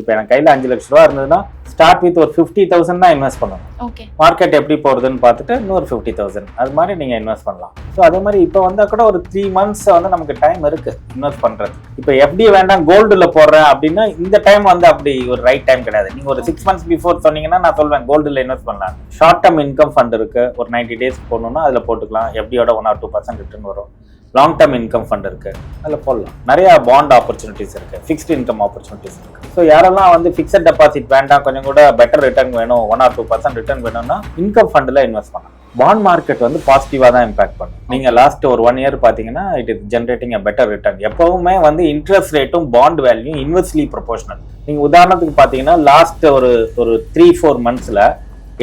இப்போ எனக்கு கையில் அஞ்சு லட்ச ரூபா இருந்ததுன்னா ஸ்டார்ட் வித் ஒரு ஃபிஃப்டி தௌசண்ட் தான் இன்வெஸ்ட் பண்ணணும். ஓகே மார்க்கெட் எப்படி போகுதுன்னு பார்த்துட்டு இன்னொரு ஃபிஃப்டி தௌசண்ட் அது மாதிரி நீங்கள் இன்வெஸ்ட் பண்ணலாம். ஸோ அதே மாதிரி இப்போ வந்தால் கூட ஒரு த்ரீ மந்த்ஸ் வந்து நமக்கு டைம் இருக்கு இன்வெஸ்ட் பண்ணுறது இப்போ எப்படி வேண்டாம் கோல்டில் போடுறேன் அப்படின்னா இந்த டைம் வந்து அப்படி ஒரு ரைட் டைம் கிடையாது. நீங்கள் ஒரு சிக்ஸ் மந்த்ஸ் பிஃபோர் சொன்னீங்கன்னா நான் சொல்வேன் கோல்டில் இன்வெஸ்ட் பண்ணலாம். ஷார்ட் டேர்ம் இன்கம் ஃபண்ட் இருக்கு. ஒரு நைன்டி டேஸ் போடணும்னா அதில் போட்டுக்கலாம். எப்படியோட one or two percent return வரும். லாங் டேர்ம் இன்கம் ஃபண்ட் இருக்கு. அதில் போடலாம். நிறைய பாண்ட் ஆப்பர்ச்சுனிட்டிஸ் இருக்கு. ஃபிக்ஸ்ட் இன்கம் ஆப்பர்ச்சுனிட்டிஸ் இருக்கு. ஸோ யாரெல்லாம் வந்து ஃபிக்ஸட் டெபாசிட் வேண்டாம் கொஞ்சம் கூட பெட்டர் ரிட்டர்ன் வேணும் one or two percent return வேணும்னா இன்கம் ஃபண்டில் இன்வெஸ்ட் பண்ணலாம். பாண்ட் மார்க்கெட் வந்து பாசிட்டிவாக தான் இம்பாக்ட் பண்ணும். நீங்கள் லாஸ்ட் ஒரு ஒன் இயர் பார்த்தீங்கன்னா it is generating a better return எப்பவுமே வந்து இன்ட்ரெஸ்ட் ரேட்டும் பாண்ட் வேல்யூ இன்வெர்ஸ்லி ப்ரொபோஷனல் நீங்கள் உதாரணத்துக்கு பார்த்தீங்கன்னா லாஸ்ட் ஒரு ஒரு த்ரீ ஃபோர் மந்த்ஸில்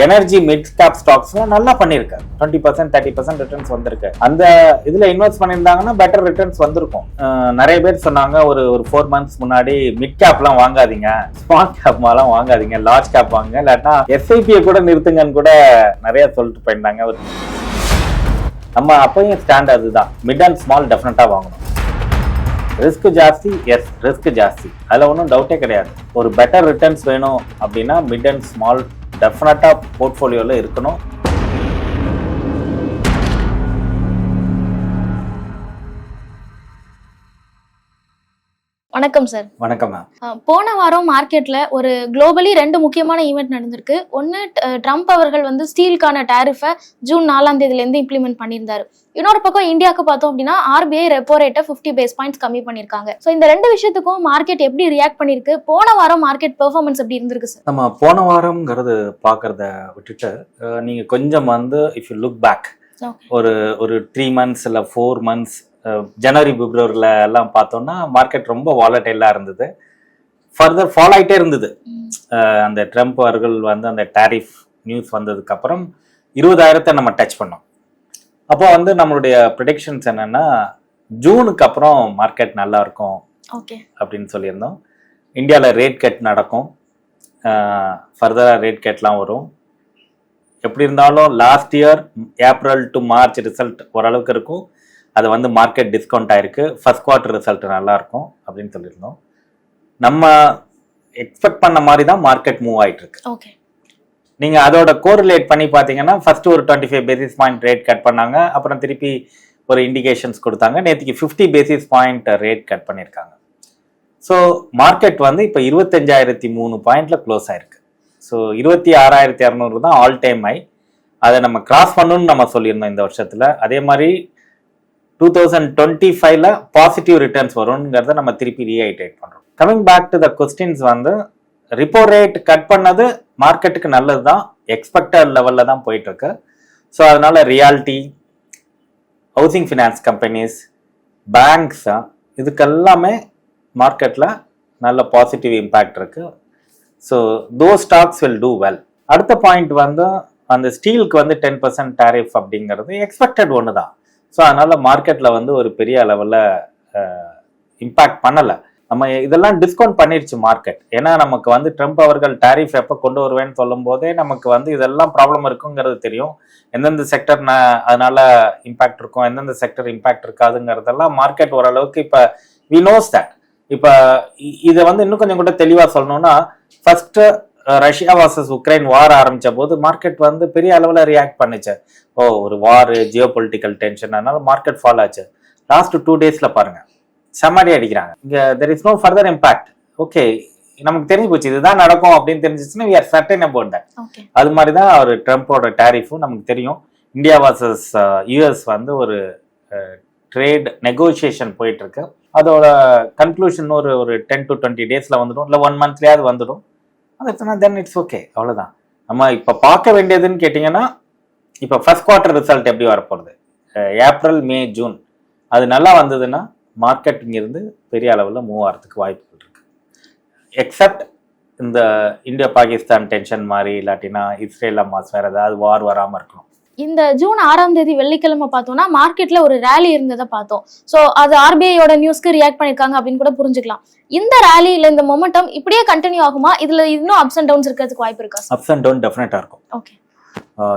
எனர்ஜி மிட் கேப் ஸ்டாக்ஸ்லாம் நல்லா பண்ணியிருக்கு twenty percent thirty percent returns வந்திருக்கு அந்த இதுல இன்வெஸ்ட் பண்ணியிருந்தாங்கன்னா பெட்டர் ரிட்டர்ன்ஸ் வந்திருக்கும். நிறைய பேர் சொன்னாங்க ஒரு ஒரு ஃபோர் மந்த்ஸ் முன்னாடி மிட் கேப்லாம் வாங்காதீங்க. ஸ்மால் கேப்லாம் வாங்காதீங்க. லார்ஜ் கேப் வாங்க இல்லாட்டினா எஸ்ஐபியை கூட நிறுத்துங்கன்னு கூட நிறைய சொல்லிட்டு போயிருந்தாங்க ஒரு நம்ம அப்பயும் ஸ்டாண்ட் அதுதான். மிட் அண்ட் ஸ்மால் டெஃபினட்டா வாங்கணும். ரிஸ்க் ஜாஸ்தி எஸ் ரிஸ்க் ஜாஸ்தி. அதில் ஒன்றும் டவுட்டே கிடையாது. ஒரு பெட்டர் ரிட்டர்ன்ஸ் வேணும் அப்படின்னா மிட் அண்ட் ஸ்மால் டெஃபினட்டாக போர்ட்ஃபோலியோவில் இருக்கணும். வணக்கம் சார் வணக்கம் மேம் போன வாரம் மார்க்கெட்ல ஒரு குளோபலி ரெண்டு முக்கியமான ஈவெண்ட் நடந்திருக்கு. ஒன்னு ட்ரம்ப் அவர்கள் வந்து ஸ்டீலுக்கான டேரிஃபை ஜூன் நாலாம் தேதியில இருந்து இம்ப்ளிமெண்ட் பண்ணியிருந்தாரு. இன்னொரு பக்கம் இந்தியாவுக்கு பார்த்தோம் அப்படின்னா ஆர்பிஐ ரெப்போ ரேட்டை ஃபிஃப்டி பேஸ் பாயிண்ட்ஸ் கம்மி பண்ணிருக்காங்க ஸோ இந்த ரெண்டு விஷயத்துக்கும் மார்க்கெட் எப்படி ரியாக்ட் பண்ணிருக்கு போன வாரம் மார்க்கெட் பெர்ஃபார்மன்ஸ் எப்படி இருந்திருக்கு சார் நம்ம போன வாரம்ங்கிறது பார்க்கறத விட்டுட்டு அஹ், நீங்க கொஞ்சம் வந்து இஃப் யூ லுக் பேக். ஒரு ஒரு த்ரீ மந்த்ஸ் இல்லை ஃபோர் மந்த்ஸ் ஜனவரி பிப்ரவரியில் எல்லாம் பார்த்தோம்னா மார்க்கெட் ரொம்ப வாலட்டைலாக இருந்தது. ஃபர்தர் ஃபாலோ ஆயிட்டே இருந்தது. அந்த ட்ரம்ப் அவர்கள் வந்து அந்த டாரிஃப் நியூஸ் வந்ததுக்கு அப்புறம் இருபதாயிரத்தை நம்ம டச் பண்ணோம். அப்போ வந்து நம்மளுடைய ப்ரிடிக்ஷன்ஸ் என்னன்னா ஜூனுக்கு அப்புறம் மார்க்கெட் நல்லா இருக்கும் ஓகே அப்படின்னு சொல்லியிருந்தோம். இந்தியாவில் ரேட் கட் நடக்கும். ஃபர்தராக ரேட் கட்லாம் வரும். எப்படி இருந்தாலும் last year April to March result ஓரளவுக்கு இருக்கும். அது வந்து மார்க்கெட் டிஸ்கவுண்ட் ஆயிருக்கு. ஃபர்ஸ்ட் குவார்ட்டர் ரிசல்ட் நல்லா இருக்கும் அப்படின்னு சொல்லியிருந்தோம். நம்ம எக்ஸ்பெக்ட் பண்ண மாதிரி தான் மார்க்கெட் மூவ் ஆயிட்டு இருக்கு ஓகே நீங்க அதோட கோரிலேட் பண்ணி பாத்தீங்கன்னா ஃபர்ஸ்ட் ஒரு twenty five basis point rate cut பண்ணாங்க. அப்புறம் திருப்பி ஒரு இண்டிகேஷன்ஸ் கொடுத்தாங்க. நேற்றுக்கு fifty basis point rate cut பண்ணியிருக்காங்க. ஸோ மார்க்கெட் வந்து இப்போ இருபத்தஞ்சாயிரத்தி மூணு பாயிண்ட்ல க்ளோஸ் ஆயிருக்கு. ஸோ இருபத்தி ஆறாயிரத்தி இரநூறு தான் ஆல் டைம் ஹை அதை நம்ம கிராஸ் பண்ணணும்னு நம்ம சொல்லியிருந்தோம் இந்த வருஷத்துல. அதே மாதிரி டூ தௌசண்ட் டுவெண்ட்டி ஃபைவ்ல பாசிட்டிவ் ரிட்டர்ன்ஸ் வரும்ங்கிறத நம்ம திருப்பி ரீஹைட்ரேட் பண்றோம். Coming back to the questions வந்து ரிப்போ ரேட் கட் பண்ணது மார்க்கெட்டுக்கு நல்லது தான் எக்ஸ்பெக்டட் லெவலில் தான் போயிட்டு இருக்கு ஸோ அதனால reality housing finance companies banks இதுக்கெல்லாமே மார்க்கெட்டில் நல்ல பாசிட்டிவ் இம்பேக்ட் இருக்கு. So though stocks will do well அடுத்த பாயிண்ட் வந்து அந்த ஸ்டீலுக்கு வந்து டென் பர்சன்ட் டேரிஃப் அப்படிங்கிறது எக்ஸ்பெக்டட் ஒன்று தான் ஸோ அதனால மார்க்கெட்டில் வந்து ஒரு பெரிய அளவில் இம்பேக்ட் பண்ணலை. நம்ம இதெல்லாம் டிஸ்கவுண்ட் பண்ணிடுச்சு மார்க்கெட் ஏன்னா நமக்கு வந்து ட்ரம்ப் அவர்கள் டேரிஃப் எப்போ கொண்டு வருவேன்னு சொல்லும் போதே நமக்கு வந்து இதெல்லாம் ப்ராப்ளம் இருக்குங்கிறது தெரியும். எந்தெந்த செக்டர் அதனால இம்பாக்ட் இருக்கும் எந்தெந்த செக்டர் இம்பாக்ட் இருக்காதுங்கிறதெல்லாம் மார்க்கெட் ஓரளவுக்கு இப்போ வி நோஸ் தட் இப்போ இதை வந்து இன்னும் கொஞ்சம் கூட தெளிவாக சொல்லணும்னா first Russia versus Ukraine war ஆரம்பிச்ச போது மார்க்கெட் வந்து பெரிய அளவில் ரியாக்ட் பண்ணுச்சு. ஓ ஒரு வார் ஜியோ பொலிட்டிக்கல் டென்ஷன் அதனால மார்க்கெட் ஃபாலோ ஆச்சு லாஸ்ட் டூ டேஸ்ல பாருங்க. செம்மடி அடிக்கிறாங்க. இங்க there is no further impact okay நமக்கு தெரிஞ்சு போச்சு இதுதான் நடக்கும் அப்படின்னு தெரிஞ்சிச்சுன்னா we are certain about that அது மாதிரி தான் அவர் ட்ரம்ப்போட டேரிஃபும் நமக்கு தெரியும். இந்தியா வர்சஸ் யூஎஸ் வந்து ஒரு ட்ரேட் நெகோசியேஷன் போயிட்டு இருக்கு. அதோட கன்க்ளூஷன் ஒரு ஒரு டென் டு டுவெண்ட்டி டேஸ்ல வந்துடும். இல்லை ஒன் மந்த்லயாவது வந்துடும். அது தென் இட்ஸ் ஓகே அவ்வளோதான் நம்ம இப்போ பார்க்க வேண்டியதுன்னு கேட்டிங்கன்னா இப்போ ஃபர்ஸ்ட் குவார்ட்டர் ரிசல்ட் எப்படி வரப்போகுது? ஏப்ரல் மே ஜூன் அது நல்லா வந்ததுன்னா மார்க்கெட் இங்கேருந்து பெரிய அளவில் மூவ் ஆகிறதுக்கு வாய்ப்புகள் இருக்கு. எக்ஸப்ட் இந்த இந்தியா பாகிஸ்தான் டென்ஷன் மாதிரி இல்லாட்டினா இஸ்ரேல் அம்மாஸ் வேறு ஏதாவது வார் வராமல் இருக்கணும். இந்த ஜூன் ஆறாம் தேதி வெள்ளிக்கிழமை பார்த்தோம்னா மார்க்கெட்ல ஒரு ரேலி இருந்ததை பார்த்தோம். சோ அது ஆர்பிஐயோட நியூஸ்க்கு ரியாக்ட் பண்ணிருக்காங்க அப்படின்னு கூட புரிஞ்சுக்கலாம். இந்த ரேலி இல்ல இந்த மொமெண்டம் இப்படியே கண்டினியூ ஆகுமா? இதுல இன்னும் அப்ஸ் அண்ட் டவுன்ஸ் இருக்கிறதுக்கு வாய்ப்பு இருக்கா அப்ஸ் அண்ட் டவுன் டெஃபினட்டாக இருக்கும். ஓகே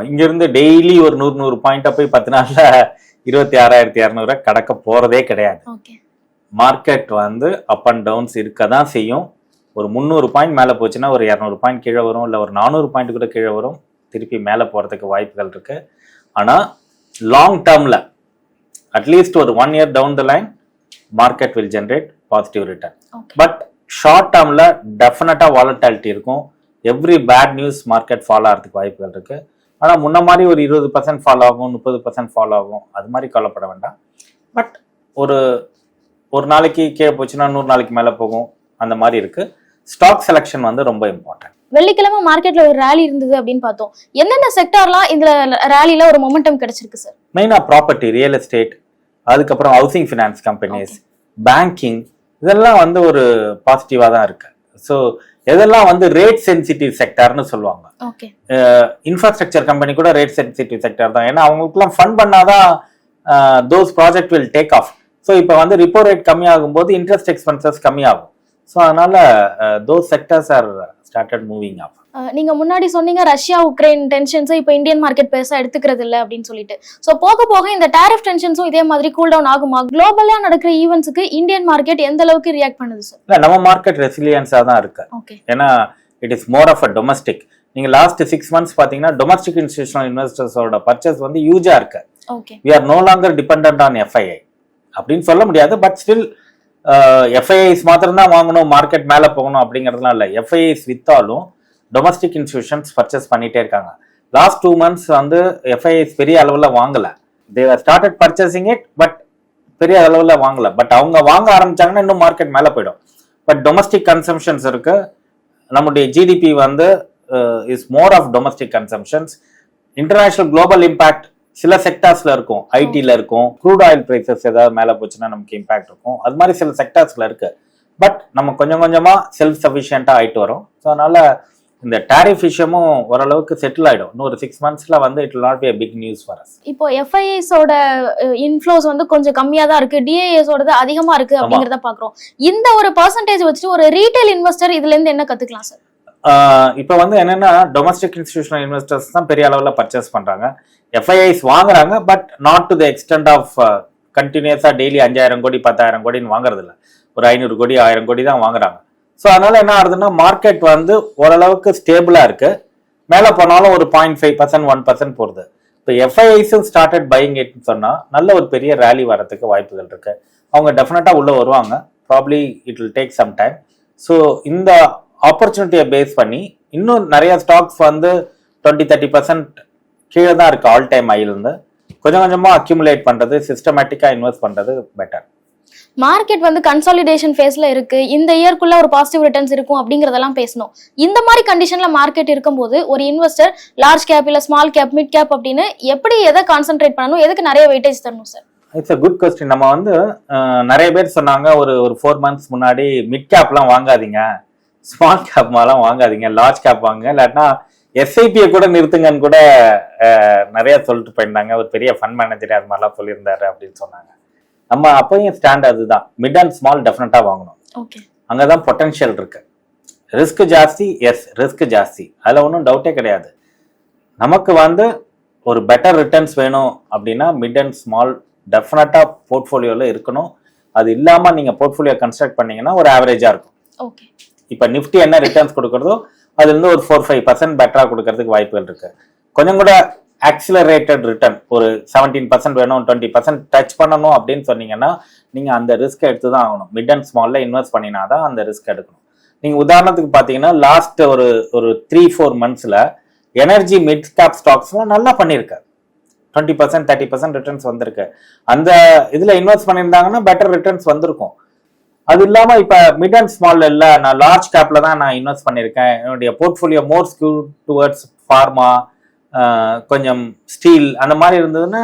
இங்கிருந்து டெய்லி ஒரு நூறு நூறு பாயிண்ட்டை போய் பத்து நாள்ல இருபத்தி ஆறாயிரத்தி இரநூறு கடக்க போறதே கிடையாது. ஓகே மார்க்கெட் வந்து அப் அண்ட் டவுன்ஸ் இருக்க தான் செய்யும். ஒரு முந்நூறு பாயிண்ட் மேலே போச்சுன்னா ஒரு இரநூறு பாயிண்ட் கீழே வரும் இல்லை ஒரு நானூறு பாயிண்ட் கூட கீழே வரும். திருப்பி மேலே போகிறதுக்கு வாய்ப்புகள் இருக்குது ஆனால் லாங் டேர்மில் அட்லீஸ்ட் ஒரு one year down the line market will generate positive return but short டேர்மில் டெஃபினட்டாக வாலட்டாலிட்டி இருக்கும். Every bad news market follow ஆகிறதுக்கு வாய்ப்புகள் இருக்குது ஆனால் முன்ன மாதிரி ஒரு இருபது பர்சன்ட் ஃபாலோ ஆகும் முப்பது பர்சன்ட் ஃபாலோ ஆகும் அது மாதிரி கவலைப்பட வேண்டாம். பட் ஒரு ஒரு நாளைக்கு கீழே போச்சுன்னா நூறு நாளைக்கு மேலே போகும் அந்த மாதிரி இருக்குது ஸ்டாக் செலெக்ஷன் வந்து ரொம்ப இம்பார்ட்டன்ட் வெள்ளிக்கிழமை மார்க்கெட்ல ஒரு ரேலி இருந்தது அப்படின்னு பார்த்தோம். எந்தெந்த செக்டார்லாம் இந்த ரேலில ஒரு மொமெண்டம் கிடைச்சிருக்கு சார் மெயினாக ப்ராப்பர்ட்டி ரியல் எஸ்டேட் அதுக்கப்புறம் ஹவுசிங் ஃபினான்ஸ் கம்பெனிஸ் பேங்கிங் இதெல்லாம் வந்து ஒரு பாசிட்டிவாக தான் இருக்கு. ஸோ எதெல்லாம் வந்து ரேட் சென்சிட்டிவ் செக்டார்னு சொல்லுவாங்க. ஓகே இன்ஃப்ராஸ்ட்ரக்சர் கம்பெனி கூட ரேட் சென்சிட்டிவ் செக்டார் தான். ஏன்னா அவங்களுக்குலாம் ஃபண்ட் பண்ணாதான் those project will take off so இப்போ வந்து ரிப்போ ரேட் கம்மியாகும் போது இன்ட்ரெஸ்ட் எக்ஸ்பென்சஸ் கம்மியாகும். ஸோ அதனால those sectors are started moving off நீங்க முன்னாடி சொன்னீங்க ரஷ்யா உக்ரைன் டென்ஷன்ஸை இப்போ இந்தியன் மார்க்கெட் பெருசா எடுத்துக்கிறது இல்ல அப்படின்னு சொல்லிட்டு. சோ போக போக இந்த டாரிஃப் டென்ஷன்ஸும் இதே மாதிரி கூல் டவுன் ஆகுமா? குளோபலா நடக்கிற ஈவெண்ட்ஸ்க்கு இந்தியன் மார்க்கெட் எந்த அளவுக்கு ரியாக்ட் பண்ணுது சார் இல்லை நம்ம மார்க்கெட் ரெசிலியன்ஸாக தான் இருக்கு. ஏன்னா it is more of a domestic நீங்க லாஸ்ட் சிக்ஸ் மந்த்ஸ் பாத்தீங்கன்னா டொமஸ்டிக் இன்ஸ்டியூஷனல் இன்வெஸ்டர்ஸோட பர்ச்சேஸ் வந்து யூஜா இருக்கு. Okay we are no longer depend on FII அப்படின்னு சொல்ல முடியாது பட் ஸ்டில் எஃப்ஐஐஸ் மாத்திரம் தான் வாங்கணும் மார்க்கெட் மேலே போகணும் அப்படிங்கிறதுலாம் இல்லை. எஃப்ஐஐஸ் வித்தாலும் டொமஸ்டிக் இன்ஸ்டியூஷன்ஸ் பர்ச்சேஸ் பண்ணிட்டே இருக்காங்க. லாஸ்ட் டூ மந்த்ஸ் வந்து எஃப்ஐஐஸ் பெரிய அளவில் வாங்கலை. They've started purchasing it but பெரிய அளவில் வாங்கலை. பட் அவங்க வாங்க ஆரம்பிச்சாங்கன்னா இன்னும் மார்க்கெட் மேலே போயிடும். பட் டொமஸ்டிக் கன்சம்ஷன்ஸ் இருக்கு. நம்முடைய ஜிடிபி வந்து is more of domestic consumptions international global impact சில செக்டார்ஸ்ல இருக்கும். ஐடில இருக்கும். க்ரூட் ஆயில் பிரைசஸ் ஏதாவது மேல போச்சுன்னா நமக்கு இம்பாக்ட் இருக்கும். அது மாதிரி சில செக்டார்ஸ்ல இருக்கு. பட் நம்ம கொஞ்சம் கொஞ்சமா செல்ஃப் சஃபிஷியண்டா ஆயிட்டு வரோம். ஸோ அதனால இந்த டாரிஃப் விஷயமும் ஓரளவுக்கு செட்டில் ஆயிடும். இன்னொரு சிக்ஸ் மந்த்ஸ்ல வந்து it not be big news for us இப்போ எஃப்ஐஎஸோட இன்ஃப்ளோஸ் வந்து கொஞ்சம் கம்மியா தான் இருக்கு டிஏஎஸோடது அதிகமா இருக்கு அப்படிங்கறத பாக்குறோம். இந்த ஒரு பர்சன்டேஜ் வச்சுட்டு ஒரு ரீட்டைல் இன்வெஸ்டர் இதுல இருந்து என்ன கத்துக்கலாம் சார் இப்போ வந்து என்னன்னா டொமஸ்டிக் இன்ஸ்டிடியூஷனல் இன்வெஸ்டர்ஸ் தான் பெரிய அளவில் பர்ச்சேஸ் பண்றாங்க. எஃப்ஐஐஸ் வாங்குறாங்க but not to the extent of கண்டினியூஸாக டெய்லி அஞ்சாயிரம் கோடி பத்தாயிரம் கோடின்னு வாங்குறது இல்லை ஒரு ஐநூறு கோடி ஆயிரம் கோடி தான் வாங்குறாங்க. ஸோ அதனால என்ன ஆகுதுன்னா மார்க்கெட் வந்து ஓரளவுக்கு ஸ்டேபிளா இருக்கு. மேலே போனாலும் ஒரு point five percent one percent போடுது இப்போ எஃப்ஐஐஸும் ஸ்டார்டட் பையிங் இட்னு சொன்னால் நல்ல ஒரு பெரிய ரேலி வரதுக்கு வாய்ப்புகள் இருக்கு. அவங்க டெஃபினட்டாக உள்ளே வருவாங்க. Probably it will take some time so இந்த ஆப்பர்ச்சுனிட்டியை பேஸ் பண்ணி இன்னும் நிறைய ஸ்டாக்ஸ் வந்து டுவெண்ட்டி தேர்ட்டி பர்சன்ட் கீழே தான் இருக்கு ஆல் டைம் இருந்து. கொஞ்சம் கொஞ்சமா அக்யூமுலேட் பண்றது சிஸ்டமேட்டிக்கா இன்வெஸ்ட் பண்றது பெட்டர் மார்க்கெட் வந்து கன்சாலிடேஷன் ஃபேஸ்ல இருக்கு. இந்த இயர்க்குள்ள ஒரு பாசிட்டிவ் ரிட்டர்ன்ஸ் இருக்கும் அப்படிங்கறதெல்லாம் பேசணும். இந்த மாதிரி கண்டிஷன்ல மார்க்கெட் இருக்கும்போது ஒரு இன்வெஸ்டர் லார்ஜ் கேப் இல்ல ஸ்மால் கேப் மிட் கேப் அப்படின்னு எப்படி எதை கான்சென்ட்ரேட் பண்ணணும்? எதுக்கு நிறைய வெயிட்டேஜ் தரணும் sir it's a good question நம்ம வந்து நிறைய பேர் சொன்னாங்க ஒரு ஒரு ஃபோர் மந்த்ஸ் முன்னாடி மிட் கேப்லாம் வாங்காதீங்க. ஸ்மால் கேப் மாதிரிலாம் வாங்காதீங்க. லார்ஜ் கேப் வாங்க இல்லாட்டினா எஸ்ஐபியை கூட நிறுத்துங்கன்னு கூட நிறைய சொல்லிட்டு போயிருந்தாங்க. ஒரு பெரிய ஃபண்ட் மேனேஜர் அது மாதிரிலாம் சொல்லியிருந்தாரு அப்படின்னு சொன்னாங்க. நம்ம அப்பயும் ஸ்டாண்ட் அதுதான். மிட் அண்ட் ஸ்மால் டெஃபினட்டா வாங்கணும். அங்கதான் பொட்டன்ஷியல் இருக்கு. ரிஸ்க் ஜாஸ்தி எஸ் ரிஸ்க் ஜாஸ்தி. அதுல ஒன்றும் டவுட்டே கிடையாது. நமக்கு வந்து ஒரு பெட்டர் ரிட்டர்ன்ஸ் வேணும் அப்படின்னா மிட் அண்ட் ஸ்மால் டெஃபினட்டா போர்ட்ஃபோலியோல இருக்கணும். அது இல்லாம நீங்க போர்ட்ஃபோலியோ கன்ஸ்ட்ரக்ட் பண்ணீங்கன்னா ஒரு ஆவரேஜா இருக்கும். இப்ப நிஃப்டி என்ன ரிட்டர்ன்ஸ் கொடுக்குறதோ அதுலேருந்து ஒரு ஃபோர் ஃபைவ் பர்சன்ட் பெட்டராக கொடுக்கறதுக்கு வாய்ப்புகள் இருக்கு. கொஞ்சம் கூட ஆக்சிலரேட்டட் ரிட்டர்ன் ஒரு செவன்டீன் பர்சன்ட் வேணும் டுவெண்ட்டி பர்சன்ட் டச் பண்ணணும் அப்படின்னு சொன்னீங்கன்னா நீங்கள் அந்த ரிஸ்க் எடுத்து தான் ஆகணும். மிட் அண்ட் ஸ்மாலில் இன்வெஸ்ட் பண்ணினா தான் அந்த ரிஸ்க் எடுக்கணும். நீங்கள் உதாரணத்துக்கு பார்த்தீங்கன்னா லாஸ்ட் ஒரு ஒரு த்ரீ ஃபோர் மந்த்ஸில் எனர்ஜி மிட் கேப் ஸ்டாக்ஸ்லாம் நல்லா பண்ணியிருக்கு twenty percent thirty percent returns வந்திருக்கு. அந்த இதில் இன்வெஸ்ட் பண்ணியிருந்தாங்கன்னா பெட்டர் ரிட்டர்ன்ஸ் வந்திருக்கும். அது இல்லாம இப்ப மிட் அண்ட் ஸ்மால் இல்ல நான் லார்ஜ் கேப்ல தான் நான் இன்வெஸ்ட் பண்ணியிருக்கேன் என்னுடைய portfolio more skew towards pharma கொஞ்சம் ஸ்டீல் அந்த மாதிரி இருந்ததுன்னா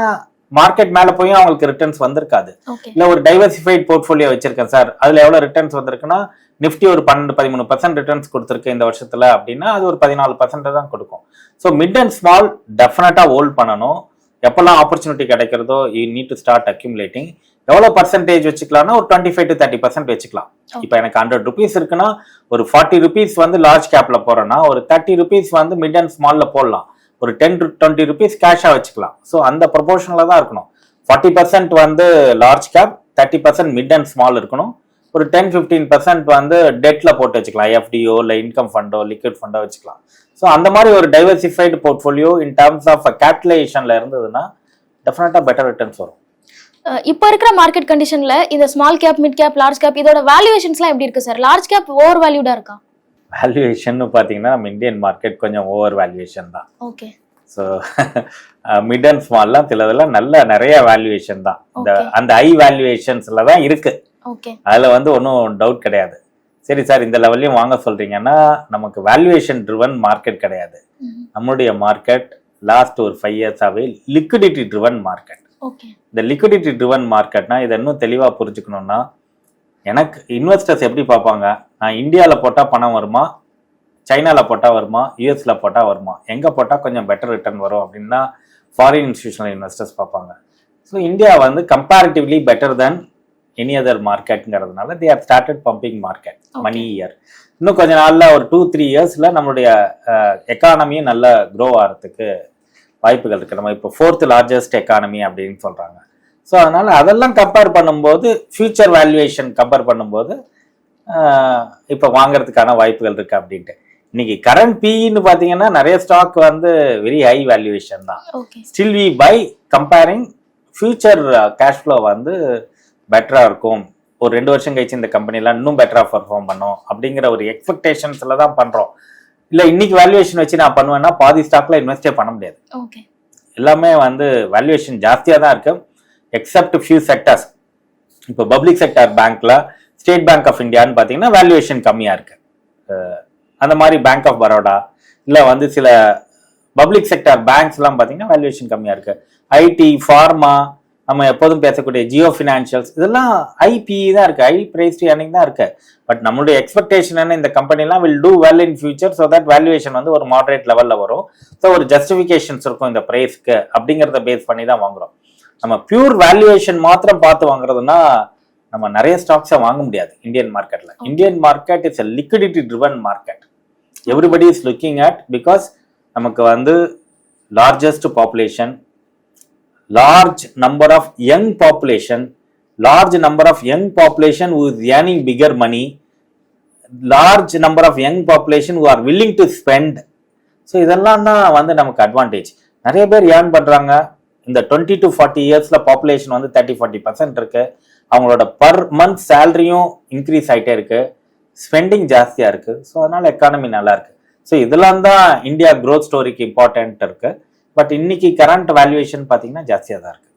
மார்க்கெட் மேல போய் அவங்களுக்கு ரிட்டர்ன்ஸ் வந்திருக்காது. இல்ல ஒரு டைவர்சிஃபைட் போர்ட்ஃபோலியோ வச்சிருக்கேன் சார். அதுல எவ்வளவு ரிட்டர்ன்ஸ் வந்திருக்குன்னா நிஃப்டி ஒரு பன்னெண்டு பதிமூணு பர்சன்ட் ரிட்டர்ன்ஸ் கொடுத்துருக்கு இந்த வருஷத்துல அப்படின்னா அது ஒரு பதினாலு பர்சன்ட் தான் கொடுக்கும். ஸோ மிட் அண்ட் ஸ்மால் டெஃபினட்டா ஹோல்ட் பண்ணணும். எப்பெல்லாம் ஆப்பர்ச்சுனிட்டி கிடைக்கிறதோ you need to start accumulating எவ்வளவு பர்சன்டேஜ் வச்சுக்கலாம்னா ஒரு twenty five to thirty percent வச்சுக்கலாம் இப்போ எனக்கு ஹண்ட்ரட் ருபீஸ் இருக்குன்னா ஒரு ஃபார்ட்டி ருபீஸ் வந்து லார்ஜ் கேப்ல போறேன்னா ஒரு தேர்ட்டி ருபீஸ் வந்து மிட் அண்ட் ஸ்மால்ல போடலாம். ஒரு டென் டுவெண்ட்டி ருபீஸ் கேஷா வச்சுக்கலாம். ஸோ அந்த ப்ரொபோர்ஷனில் தான் இருக்கணும். ஃபார்ட்டி பர்சன்ட் வந்து large cap thirty percent mid and small இருக்கணும். ஒரு டென் ஃபிஃப்டீன் பர்சன்ட் வந்து டெட்ல போட்டு வச்சுக்கலாம். எஃப்டிஓ இல்லை இன்கம் ஃபண்டோ லிக்விட் ஃபண்டோ வச்சுக்கலாம். ஸோ அந்த மாதிரி ஒரு diversified portfolio in terms of கேபிட்டலைசேஷன்ல இருந்ததுன்னா டெஃபினட்டாக பெட்டர் ரிட்டர்ன்ஸ் வரும். இப்போ இருக்கிற மார்க்கெட் கண்டிஷன்ல இந்த small cap mid cap large cap இதோட வேல்யூவேஷன்ஸ்லாம் எப்படி இருக்கு சார் லார்ஜ் கேப் ஓவர் வேல்யூடா இருக்கா? வேல்யூவேஷன் பார்த்தீங்கன்னா நம்ம இந்தியன் மார்க்கெட் கொஞ்சம் ஓவர் வேல்யூவேஷன் தான் ஓகே ஸோ மிட் அண்ட் ஸ்மால்லாம் சிலதெல்லாம் நல்ல நிறைய வேல்யூவேஷன் தான். இந்த. அந்த ஐ வேல்யூவேஷன்ஸ்ல தான் இருக்கு. ஓகே அதுல வந்து ஒன்றும் டவுட் கிடையாது. சரி சார் இந்த லெவல்லையும் வாங்க சொல்றீங்கன்னா நமக்கு வேல்யூவேஷன் ட்ரிவன் மார்க்கெட் கிடையாது. நம்மளுடைய மார்க்கெட் லாஸ்ட் ஒரு ஃபைவ் இயர்ஸாவே லிக்விடிட்டி ட்ரிவன் மார்க்கெட் இந்த லிக்விடிட்டி ட்ரிவன் மார்க்கெட்னா இதை இன்னும் தெளிவா புரிஞ்சுக்கணும்னா எனக்கு இன்வெஸ்டர்ஸ் எப்படி பார்ப்பாங்க? நான் இந்தியாவில் போட்டால் பணம் வருமா? சைனாவில் போட்டால் வருமா? யூஎஸ்ல போட்டால் வருமா? எங்கே போட்டால் கொஞ்சம் பெட்டர் ரிட்டர்ன் வரும் அப்படின்னா ஃபாரின் இன்ஸ்டியூஷனல் இன்வெஸ்டர்ஸ் பார்ப்பாங்க. ஸோ இந்தியா வந்து comparatively better than any other மார்க்கெட்டுங்கிறதுனால they are started pumping market. Money year இன்னும் கொஞ்ச நாள்ல ஒரு டூ த்ரீ இயர்ஸ்ல நம்மளுடைய எக்கானமியும் நல்ல க்ரோ ஆகிறதுக்கு வாய்ப்புகள் இருக்கு. நம்ம இப்போ ஃபோர்த் லார்ஜஸ்ட் எக்கானமி அப்படின்னு சொல்றாங்க. ஸோ அதனால அதெல்லாம் கம்பேர் பண்ணும்போது ஃபியூச்சர் வேல்யூவேஷன் கம்பேர் பண்ணும்போது இப்போ வாங்குறதுக்கான வாய்ப்புகள் இருக்கு அப்படின்ட்டு. இன்னைக்கு கரண்ட் பின்னு பார்த்தீங்கன்னா நிறைய ஸ்டாக் வந்து வெரி ஹை வேல்யூவேஷன் தான். Still we by comparing future cash flow வந்து பெட்டராக இருக்கும். ஒரு ரெண்டு வருஷம் கழிச்சு இந்த கம்பெனிலாம் இன்னும் பெட்டராக பர்ஃபார்ம் பண்ணும் அப்படிங்கிற ஒரு எக்ஸ்பெக்டேஷன்ஸில் தான் பண்ணுறோம் இல்லை இன்னைக்கு வேல்யூவேஷன் வச்சு நான் பண்ணுவேன்னா பாதி ஸ்டாக்ல இன்வெஸ்டே பண்ண முடியாது. ஓகே. எல்லாமே வந்து வேல்யூவேஷன் ஜாஸ்தியாக தான் இருக்கு. எக்ஸப்ட் ஃபியூ செக்டர்ஸ் இப்போ பப்ளிக் செக்டர் பேங்க்ல ஸ்டேட் பேங்க் ஆஃப் இந்தியான்னு பார்த்தீங்கன்னா வேல்யூவேஷன் கம்மியாக இருக்கு. அந்த மாதிரி பேங்க் ஆஃப் பரோடா இல்லை வந்து சில பப்ளிக் செக்டர் பேங்க்ஸ்லாம் பார்த்தீங்கன்னா வேல்யூவேஷன் கம்மியாக இருக்கு. ஐடி ஃபார்மா நம்ம எப்போதும் பேசக்கூடிய ஜியோ ஃபினான்ஷியல்ஸ் இதெல்லாம் ஐபி தான் இருக்கு. ஐ பிரைஸ் ஏர்னிங் தான் இருக்கு. பட் நம்மளுடைய எக்ஸ்பெக்டேஷன் என்ன? இந்த கம்பெனிலாம் will do well in future so that valuation வந்து ஒரு மாடரேட் லெவலில் வரும். ஸோ ஒரு ஜஸ்டிஃபிகேஷன்ஸ் இருக்கும் இந்த ப்ரைஸ்க்கு அப்படிங்கிறத பேஸ் பண்ணி தான் வாங்குறோம். நம்ம பியூர் வேல்யூவேஷன் மாத்திரம் பார்த்து வாங்குறதுன்னா நம்ம நிறைய ஸ்டாக்ஸை வாங்க முடியாது இந்தியன் மார்க்கெட்ல Indian market is a liquidity driven market everybody is looking at because நமக்கு வந்து largest population large number of young population large number of young population who is earning bigger money large number of young population who are willing to spend so இதெல்லாம் தான் வந்து நமக்கு advantage நிறைய பேர் earn பண்ணுறாங்க இந்த டுவெண்ட்டி டு ஃபார்ட்டி இயர்ஸில் population வந்து தேர்ட்டி ஃபார்ட்டி பர்சன்ட் இருக்கு. அவங்களோட பர் மந்த் சேலரியும் இன்க்ரீஸ் ஆகிட்டே இருக்கு. ஸ்பெண்டிங் ஜாஸ்தியாக இருக்கு. ஸோ அதனால எக்கானமி நல்லா இருக்கு. ஸோ இதெல்லாம் தான் இந்தியா க்ரோத் ஸ்டோரிக்கு இம்பார்ட்டன்ட் இருக்குது பட் இன்னைக்கு கரண்ட் வேல்யூவேஷன் பார்த்தீங்கன்னா ஜாஸ்தியாக தான் இருக்கு.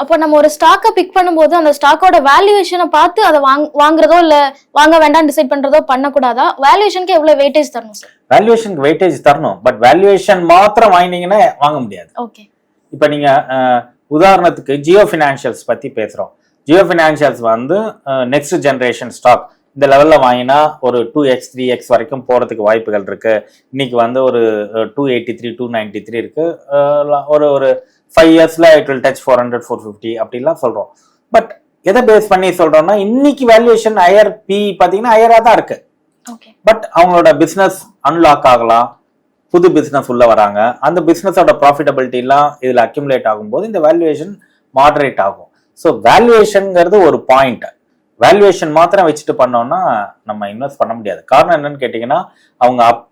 அப்போ நம்ம ஒரு ஸ்டாக்கை பிக் பண்ணும்போது அந்த ஸ்டாக்கோட வேல்யூவேஷனை பார்த்து அதை வாங் வாங்குறதோ இல்ல வாங்க வேண்டாம் டிசைட் பண்றதோ பண்ணக்கூடாதா? வேல்யூவேஷனுக்கு எவ்வளவு வெயிட்டேஜ் தரணும் சார் வேல்யூவேஷனுக்கு வெயிட்டேஜ் தரணும். பட் வேல்யூவேஷன் மாத்திரம் வாங்கினீங்கன்னா வாங்க முடியாது. ஓகே இப்போ நீங்க உதாரணத்துக்கு ஜியோ ஃபினான்ஷியல்ஸ் பத்தி பேசுறோம். ஜியோ ஃபினான்ஷியல்ஸ் வந்து நெக்ஸ்ட் ஜென்ரேஷன் ஸ்டாக் இந்த லெவல்ல வாங்கினா ஒரு டூ எக்ஸ் த்ரீ எக்ஸ் வரைக்கும் போறதுக்கு வாய்ப்புகள் இருக்கு. இன்னைக்கு வந்து ஒரு two eighty three two ninety three இருக்கு. அஹ், ஒரு ஒரு ஃபைவ் இயர்ஸ்ல it will touch four hundred four fifty அப்படிலாம் சொல்றோம். பட் எதை பேஸ் பண்ணி சொல்றோம்னா இன்னைக்கு வேல்யூவேஷன் ஹையர் பி பார்த்தீங்கன்னா ஹையராக தான் இருக்கு. ஓகே பட் அவங்களோட பிசினஸ் அன்லாக் ஆகலாம். புது பிசினஸ் உள்ள வராங்க. அந்த பிசினஸோட ப்ராஃபிட்டபிலிட்டி எல்லாம் இதுல அக்யூமுலேட் ஆகும்போது இந்த வேல்யூவேஷன் மாடரேட் ஆகும். ஸோ வேல்யூவேஷன்ங்கிறது ஒரு பாயிண்ட் வேல்யூவேஷன் மாத்திரம் வச்சுட்டு பண்ணோம்னா நம்ம இன்வெஸ்ட் பண்ண முடியாது. காரணம் என்னன்னு கேட்டிங்கன்னா அவங்க அப்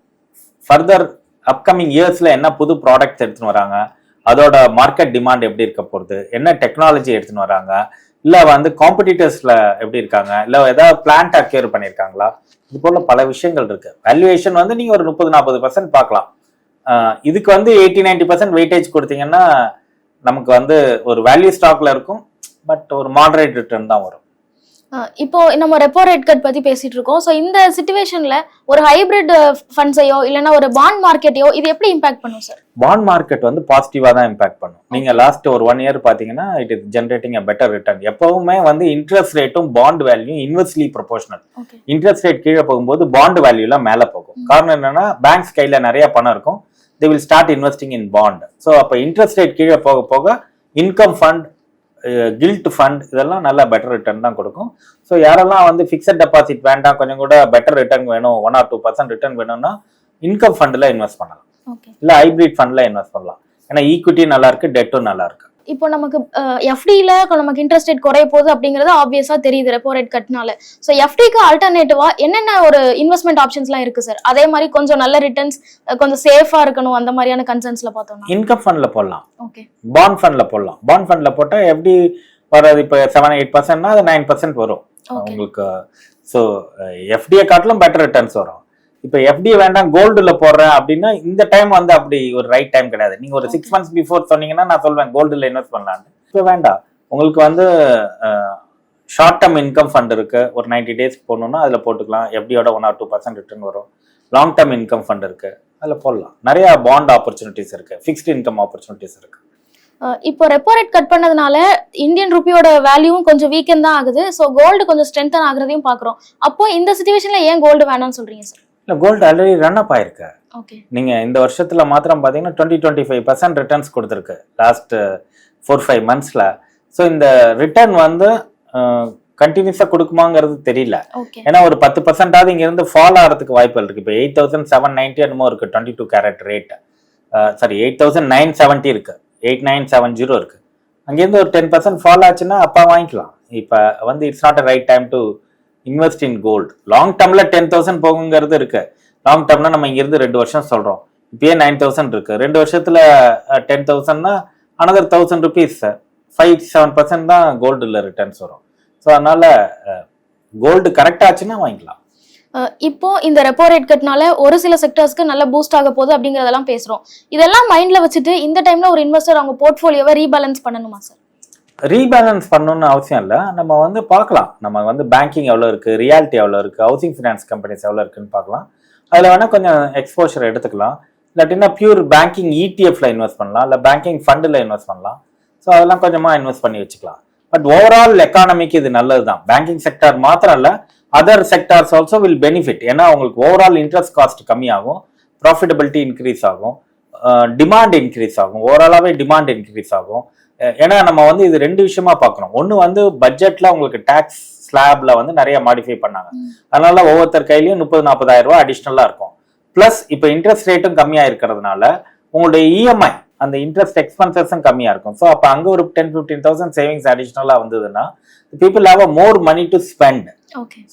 ஃபர்தர் அப்கமிங் இயர்ஸில் என்ன புது ப்ராடக்ட்ஸ் எடுத்துன்னு வராங்க அதோட மார்க்கெட் டிமாண்ட் எப்படி இருக்க போகிறது என்ன டெக்னாலஜி எடுத்துன்னு வராங்க இல்லை வந்து காம்படிட்டர்ஸில் எப்படி இருக்காங்க இல்லை ஏதாவது பிளான்ட் அக்யூர் பண்ணியிருக்காங்களா இது போல பல விஷயங்கள் இருக்கு. வேல்யூவேஷன் வந்து நீங்கள் ஒரு முப்பது நாற்பது பர்சன்ட் பார்க்கலாம். இதுக்கு வந்து எயிட்டி நைன்டி பர்சன்ட் வெயிட்டேஜ் கொடுத்தீங்கன்னா நமக்கு வந்து ஒரு வேல்யூ ஸ்டாக்ல இருக்கும் பட் ஒரு மாடரேட் ரிட்டர்ன் தான் வரும். இப்போ நம்ம ரெப்போ ரேட் கட் பத்தி பேசிட்டு இருக்கோம் ஸோ இந்த சுச்சுவேஷன்ல ஒரு ஹைபிரிட் ஃபண்ட்ஸையோ இல்லைன்னா ஒரு பாண்ட் மார்க்கெட்டையோ இது எப்படி இம்பாக்ட் பண்ணும் சார் பாண்ட் மார்க்கெட் வந்து பாசிட்டிவா தான் இம்பாக்ட் பண்ணும். நீங்க லாஸ்ட் ஒரு ஒன் இயர் பாத்தீங்கன்னா it is generating a better return எப்பவுமே வந்து இன்ட்ரெஸ்ட் ரேட்டும் bond value inversely proportional interest rate கீழே போகும்போது பாண்ட் வேல்யூலாம் மேலே போகும். காரணம் என்னன்னா பேங்க்ஸ் கையில நிறைய பணம் இருக்கும். They will start investing in bond so அப்போ இன்ட்ரெஸ்ட் ரேட் கீழே போக போக இன்கம் ஃபண்ட் கில்ட் ஃபண்ட் இதெல்லாம் நல்ல பெட்டர் ரிட்டர்ன் தான் கொடுக்கும். ஸோ யாரெல்லாம் வந்து ஃபிக்ஸட் டெபாசிட் வேண்டாம் கொஞ்சம் கூட பெட்டர் ரிட்டர்ன் வேணும் one or two percent return வேணும்னா இன்கம் ஃபண்டில் இன்வெஸ்ட் பண்ணலாம். இல்லை ஹைபிரிட் ஃபண்டில் இன்வெஸ்ட் பண்ணலாம். ஏன்னா ஈக்விட்டி நல்லா இருக்கு டெட்டும் நல்லா இருக்கு. இப்போ நமக்கு எஃப்டில நமக்கு இன்ட்ரெஸ்ட் ரேட் குறைய போகுது அப்படிங்கிறது ஆப்வியஸா தெரியுது ரெப்போ ரேட் கட்னால ஸோ எஃப்டிக்கு ஆல்டர்னேட்டிவா என்னென்ன ஒரு இன்வெஸ்ட்மெண்ட் ஆப்ஷன்ஸ்லாம் இருக்கு சார் அதே மாதிரி கொஞ்சம் நல்ல ரிட்டர்ன்ஸ் கொஞ்சம் சேஃபா இருக்கணும் அந்த மாதிரியான கன்சர்ன்ஸ்ல பார்த்தோம்னா. இன்கம் ஃபண்ட்ல போடலாம். ஓகே பாண்ட் ஃபண்ட்ல போடலாம். பாண்ட் ஃபண்ட்ல போட்டா எப்படி வர்றது இப்போ செவன் எயிட் பர்சன்ட்னா அது நைன் பர்சன்ட் வரும். உங்களுக்கு ஸோ எஃப்டியை காட்டிலும் பெட்டர் ரிட்டர்ன்ஸ் வரும். இப்போ எஃப்டி வேண்டாம் கோல்டுல போடுறேன் அப்படின்னா இந்த டைம் வந்து அப்படி ஒரு ரைட் டைம் கிடையாது. நீங்க ஒரு சிக்ஸ் மந்த்ஸ் பிஃபோர் சொன்னீங்கன்னா நான் சொல்வேன் கோல்டுல இன்வெஸ்ட் பண்ணலான்னு இப்போ வேண்டாம். உங்களுக்கு வந்து ஷார்ட் டேர்ம் இன்கம் ஃபண்ட் இருக்கு. ஒரு 90 டேஸ் போடணும்னா அதில் போட்டுக்கலாம். எஃப்டியோட one or two percent return வரும். லாங் டேர்ம் இன்கம் ஃபண்ட் இருக்கு. அதில் போடலாம். நிறைய பாண்ட் ஆப்பர்ச்சுனிட்டிஸ் இருக்கு. ஃபிக்ஸ்ட் இன்கம் ஆப்பர்ச்சுனிட்டிஸ் இருக்கு. இப்போ ரெப்போ ரேட் கட் பண்ணதுனால இந்தியன் ருப்பியோட வேல்யூவும் கொஞ்சம் வீக்கன் தான் ஆகுது. ஸோ கோல்டு கொஞ்சம் ஸ்ட்ரென்தன் ஆகுறதையும் பார்க்குறோம் அப்போ இந்த சுச்சுவேஷன்ல ஏன் கோல்டு வேணாம்னு சொல்றீங்க சார் இல்லை கோல்டு ஆல்ரெடி ரன் அப் ஆயிருக்கு. ஓகே நீங்க இந்த வருஷத்துல மாத்திரம் பாத்தீங்கன்னா twenty twenty five percent returns கொடுத்துருக்கு லாஸ்ட் ஃபோர் ஃபைவ் மந்த்ஸ்ல ஸோ இந்த ரிட்டர்ன் வந்து கண்டினியூஸா கொடுக்குமாங்கிறது தெரியல. ஏன்னா ஒரு பத்து பர்சன்டாவது இங்க இருந்து ஃபால் ஆகிறதுக்கு வாய்ப்புகள் இருக்கு. இப்போ எயிட் தௌசண்ட் செவன் நைன்டி என்னமோ இருக்கு twenty two carat rate sorry eight thousand nine seventy இருக்கு. எயிட் நைன் செவன் ஜீரோ இருக்கு. அங்கேருந்து ஒரு டென் பர்சன்ட் ஃபால் ஆச்சுன்னா அப்பா வாங்கிக்கலாம். இப்போ வந்து it's not a right time to invest in gold long டேர்ம்ல ten thousand போகுங்கிறது இருக்கு. லாங் டேர்ம்னா நம்ம இங்கிருந்து ரெண்டு வருஷம் சொல்றோம். இப்பயே நைன் தௌசண்ட் இருக்கு. ரெண்டு வருஷத்துல ten தௌசண்ட்னா another thousand rupees five seven percent தான் கோல்டில் ரிட்டர்ன்ஸ் வரும். ஸோ அதனால கோல்டு கரெக்ட் ஆச்சுன்னா வாங்கிக்கலாம். இப்போ இந்த ரெப்போ ரேட் கட்னால ஒரு சில செக்டர்ஸ்க்கு நல்ல பூஸ்ட் ஆக போகுது அப்படிங்கறதெல்லாம் பேசுறோம். இதெல்லாம் மைண்ட்ல வச்சுட்டு இந்த டைம்ல ஒரு இன்வெஸ்டர் அவங்க போர்ட்ஃபோலியோவை ரீபேலன்ஸ் பண்ணணுமா சார் ரீபேலன்ஸ் பண்ணணும்னு அவசியம் இல்லை. நம்ம வந்து பார்க்கலாம். நம்ம வந்து பேங்கிங் எவ்வளோ இருக்குது ரியாலிட்டி எவ்வளோ இருக்குது ஹவுசிங் ஃபினான்ஸ் கம்பெனிஸ் எவ்வளோ இருக்குன்னு பார்க்கலாம். அதில் வேணால் கொஞ்சம் எக்ஸ்போஷர் எடுத்துக்கலாம். இல்லாட்டினா பியூர் பேங்கிங் இடிஎஃப்ல இன்வெஸ்ட் பண்ணலாம். இல்லை பேங்கிங் ஃபண்டில் இன்வெஸ்ட் பண்ணலாம். ஸோ அதெல்லாம் கொஞ்சமாக இன்வெஸ்ட் பண்ணி வச்சுக்கலாம். பட் ஓவரால் எக்கானமிக்கு இது நல்லது தான் பேங்கிங் செக்டார் மாத்திரம் இல்லை other sectors also will benefit ஏன்னா உங்களுக்கு ஓவரால் இன்ட்ரெஸ்ட் காஸ்ட் கம்மியாகும். ப்ராஃபிட்டபிலிட்டி இன்க்ரீஸ் ஆகும். டிமாண்ட் இன்க்ரீஸ் ஆகும். ஓவராலாகவே டிமாண்ட் இன்க்ரீஸ் ஆகும். ஏன்னா நம்ம வந்து இது ரெண்டு விஷயமா பார்க்கணும். ஒன்று வந்து பட்ஜெட்ல உங்களுக்கு டேக்ஸ் ஸ்லாப்ல வந்து நிறைய மாடிஃபை பண்ணாங்க. அதனால ஒவ்வொருத்தர் கையிலயும் முப்பது நாற்பதாயிரம் ரூபாய் அடிஷ்னலா இருக்கும். பிளஸ் இப்போ இன்ட்ரெஸ்ட் ரேட்டும் கம்மியா இருக்கிறதுனால உங்களுடைய இஎம்ஐ அந்த இன்ட்ரெஸ்ட் எக்ஸ்பென்சஸும் கம்மியா இருக்கும். ஸோ அப்போ அங்கே ஒரு டென் ஃபிஃப்டீன் தௌசண்ட் சேவிங்ஸ் அடிஷ்னலாக வந்ததுன்னா people have a more money to spend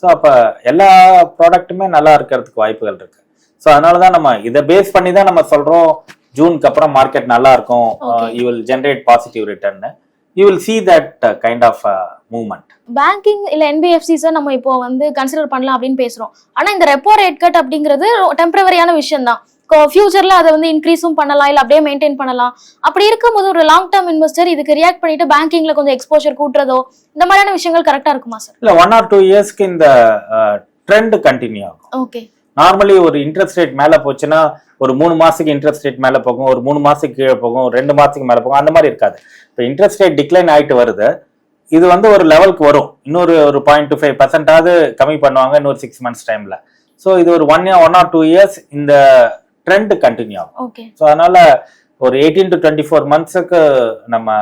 so அப்போ எல்லா ப்ராடக்ட்டுமே நல்லா இருக்கிறதுக்கு வாய்ப்புகள் இருக்கு. ஸோ அதனால தான் நம்ம இதை பேஸ் பண்ணி தான் நம்ம சொல்றோம். ஜூனுக்கு அப்புறம் மார்க்கெட் நல்லா இருக்கும். You will generate positive return you will see that kind of movement banking இல்ல என்பிஎஃப்சிஸை நம்ம இப்போ வந்து கன்சிடர் பண்ணலாம் அப்படின்னு பேசுறோம். ஆனா இந்த ரெப்போ ரேட் கட் அப்படிங்கிறது டெம்பரவரியான விஷயம் தான். ஃபியூச்சர்ல அதை வந்து இன்க்ரீஸும் பண்ணலாம் இல்ல அப்படியே மெயின்டைன் பண்ணலாம். அப்படி இருக்கும்போது ஒரு லாங் டேர்ம் இன்வெஸ்டர் இதுக்கு ரியாக்ட் பண்ணிட்டு பேங்கிங்ல கொஞ்சம் எக்ஸ்போஷர் கூட்டுறதோ இந்த மாதிரியான விஷயங்கள் கரெக்டா இருக்குமா சார் இல்லை ஒன் ஆர் டூ இயர்ஸ்க்கு இந்த ட்ரெண்ட் கண்டினியூ ஆகும். ஓகே நார்மலி ஒரு இன்ட்ரெஸ்ட் ரேட் மேலே போச்சுன்னா ஒரு மூணு மாசத்துக்கு இன்ட்ரெஸ்ட் ரேட் மேலே போகும் ஒரு மூணு மாசத்துக்கு கீழே போகும் ஒரு ரெண்டு மாசத்துக்கு மேலே போகும் அந்த மாதிரி இருக்காது. இப்போ இன்ட்ரெஸ்ட் ரேட் டிக்ளைன் ஆயிட்டு வருது. இது வந்து ஒரு லெவலுக்கு வரும். இன்னொரு ஒரு பாயிண்ட் டூ ஃபைவ் பர்சன்டாவது கம்மி பண்ணுவாங்க இன்னொரு சிக்ஸ் மந்த்ஸ் டைம்ல ஸோ இது ஒரு one year one or two years இந்த ட்ரெண்ட் கண்டினியூ ஆகும். ஓகே ஸோ அதனால ஒரு எயிட்டீன் டு டுவெண்ட்டி ஃபோர் மந்த்ஸுக்கு நம்ம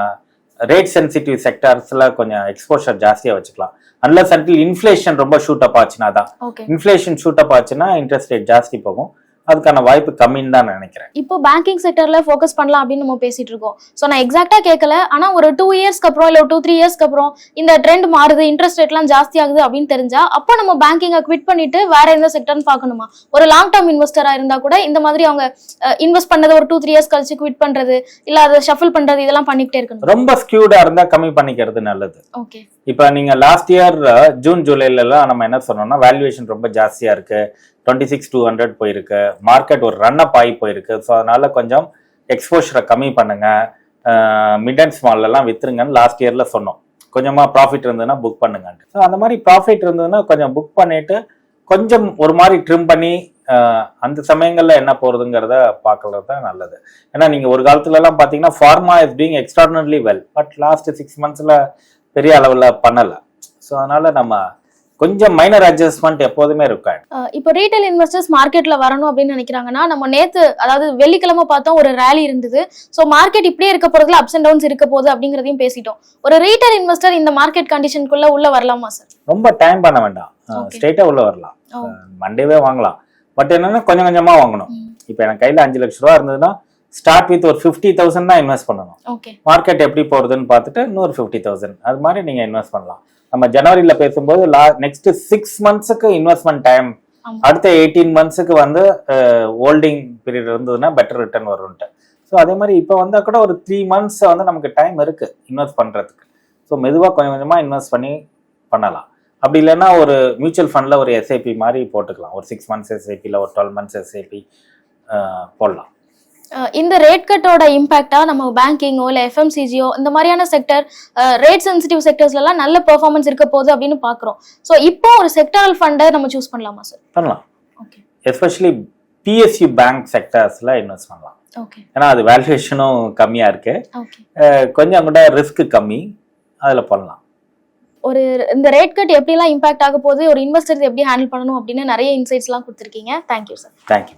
ரேட் சென்சிட்டிவ் செக்டார்ஸ்ல கொஞ்சம் எக்ஸ்போஷர் ஜாஸ்தியாக வச்சுக்கலாம். அன்லஸ் அன்டில் இன்ஃப்ளேஷன் ரொம்ப ஷூட் அப் ஆச்சுன்னா தான் இன்ஃப்ளேஷன் ஷூட் அப் ஆச்சுன்னா இன்ட்ரெஸ்ட் ரேட் ஜாஸ்தி போகும். அதுக்கான வாய்ப்பு கம்மின்னு தான் நான் நினைக்கிறேன். இப்போ பேங்கிங் செக்டர்ல ஃபோக்கஸ் பண்ணலாம் அப்படின்னு நம்ம பேசிட்டு இருக்கோம். ஸோ நான் எக்ஸாக்டா கேட்கல ஆனா ஒரு டூ இயர்ஸ்க்கு அப்புறம் இல்ல டூ த்ரீ இயர்ஸ்க்கு அப்புறம் இந்த ட்ரெண்ட் மாறுது இன்ட்ரெஸ்ட் ரேட்லாம் ஜாஸ்தி ஆகுது அப்படின்னு தெரிஞ்சா அப்போ நம்ம பேங்கிங்கை குவிட் பண்ணிட்டு வேற எந்த செக்டர்னு பார்க்கணுமா? ஒரு லாங் டேர்ம் இன்வெஸ்டரா இருந்தா கூட இந்த மாதிரி அவங்க இன்வெஸ்ட் பண்ணதை ஒரு டூ த்ரீ இயர்ஸ் கழிச்சு குவிட் பண்றது இல்ல அதை ஷஃபிள் பண்றது இதெல்லாம் பண்ணிக்கிட்டே இருக்கணும். ரொம்ப ஸ்கியூடா இருந்தா கம்மி பண்ணிக்கிறது நல்லது. ஓகே இப்போ நீங்க லாஸ்ட் இயர் ஜூன் ஜூலைல எல்லாம் நம்ம என்ன சொன்னோம்னா வேல்யூவேஷன் ரொம்ப ஜாஸ்தியா இருக்கு. டுவெண்ட்டி சிக்ஸ் டூ ஹண்ட்ரட் போயிருக்கு. மார்க்கெட் ஒரு ரன்அப் ஆகி போயிருக்கு. ஸோ அதனால கொஞ்சம் எக்ஸ்போஷரை கம்மி பண்ணுங்க. மிட் அண்ட் ஸ்மால் விற்றுருங்கன்னு வித்துருங்கன்னு லாஸ்ட் இயர்ல சொன்னோம். கொஞ்சமாக ப்ராஃபிட் இருந்ததுன்னா புக் பண்ணுங்க ஸோ அந்த மாதிரி ப்ராஃபிட் இருந்ததுன்னா கொஞ்சம் புக் பண்ணிட்டு கொஞ்சம் ஒரு மாதிரி ட்ரிம் பண்ணி அந்த சமயங்களில் என்ன போகிறதுங்கிறத பார்க்கறது தான் நல்லது. ஏன்னா நீங்கள் ஒரு காலத்துலலாம் பார்த்தீங்கன்னா pharma is being extraordinarily well but last six மந்த்ஸில் பெரிய அளவில் பண்ணலை. ஸோ அதனால் நம்ம கொஞ்சம் மைனர் அட்ஜஸ்ட்மெண்ட் எப்போதுமே இருக்கும் இப்போ ரீட்டைல் இன்வெஸ்டர்ஸ் மார்க்கெட்ல வரணும் அப்படின்னு நினைக்கிறாங்கன்னா நம்ம நேத்து அதாவது வெள்ளிக்கிழமை பார்த்தோம் ஒரு ரேலி இருந்தது. ஸோ மார்க்கெட் இப்படியே இருக்க போறதுல அப்ஸ் அண்ட் டவுன்ஸ் இருக்க போகுது அப்படிங்கிறதையும் பேசிட்டோம். ஒரு ரீட்டைல் இன்வெஸ்டர் இந்த மார்க்கெட் கண்டிஷனுக்குள்ள உள்ள வரலாமா சார் ரொம்ப டைம் பண்ண வேண்டாம். ஸ்ட்ரெயிட்டா உள்ள வரலாம். மண்டேவே வாங்கலாம். பட் என்னன்னா கொஞ்சம் கொஞ்சமா வாங்கணும். இப்போ எனக்கு கையில அஞ்சு லட்ச ரூபா இருந்ததுன்னா ஸ்டார்ட் வித் ஒரு ஃபிஃப்டி தௌசண்ட் தான் இன்வெஸ்ட் பண்ணணும். மார்க்கெட் எப்படி போகுதுன்னு பார்த்துட்டு இன்னொரு ஃபிஃப்டி தௌசண்ட் அது மாதிரி நீங்கள் இன்வெஸ்ட் பண்ணலாம். நம்ம ஜனவரியில் பேசும்போது லா நெக்ஸ்ட் சிக்ஸ் மந்த்ஸுக்கு இன்வெஸ்ட்மெண்ட் டைம். அடுத்த எயிட்டீன் மந்த்ஸுக்கு வந்து ஹோல்டிங் பீரியட் இருந்ததுன்னா பெட்டர் ரிட்டர்ன் வரும்ன்ட்டு. ஸோ அதே மாதிரி இப்போ வந்தால் கூட ஒரு த்ரீ மந்த்ஸ் வந்து நமக்கு டைம் இருக்கு இன்வெஸ்ட் பண்ணுறதுக்கு ஸோ மெதுவாக கொஞ்சம் கொஞ்சமாக இன்வெஸ்ட் பண்ணி பண்ணலாம். அப்படி இல்லைன்னா ஒரு மியூச்சுவல் ஃபண்டில் ஒரு எஸ்ஐபி மாதிரி போட்டுக்கலாம். ஒரு சிக்ஸ் மந்த்ஸ் எஸ்ஐபியில் ஒரு டுவெல் மந்த்ஸ் எஸ்ஐபி போடலாம். இந்த ரேட் கட்டோட இம்பாக்டா நம்ம பேங்கிங்கோ இல்ல எஃப்எம்சிஜியோ இந்த மாதிரியான செக்டர் ரேட் சென்சிட்டிவ் செக்டர்ஸ்லாம் நல்ல பெர்ஃபார்மன்ஸ் இருக்க போகுது அப்படின்னு பாக்குறோம். ஸோ இப்போ ஒரு செக்டரல் ஃபண்டை நம்ம சூஸ் பண்ணலாமா சார் பண்ணலாம். ஓகே எஸ்பெஷலி பிஎஸ்யூ பேங்க் செக்டர்ஸில் இன்வெஸ்ட் பண்ணலாம். ஓகே ஏன்னா அது வேல்யூவேஷனும் கம்மியாக இருக்கு. ஓகே அஹ் கொஞ்சம் கூட ரிஸ்க் கம்மி. அதில் பண்ணலாம். ஒரு இந்த ரேட் கட் எப்படிலாம் இம்பாக்ட் ஆக போகுது ஒரு இன்வெஸ்டர் எப்படி ஹேண்டில் பண்ணணும் அப்படின்னு நிறைய இன்சைட்ஸ்லாம் கொடுத்துருக்கீங்க. Thank you sir thank you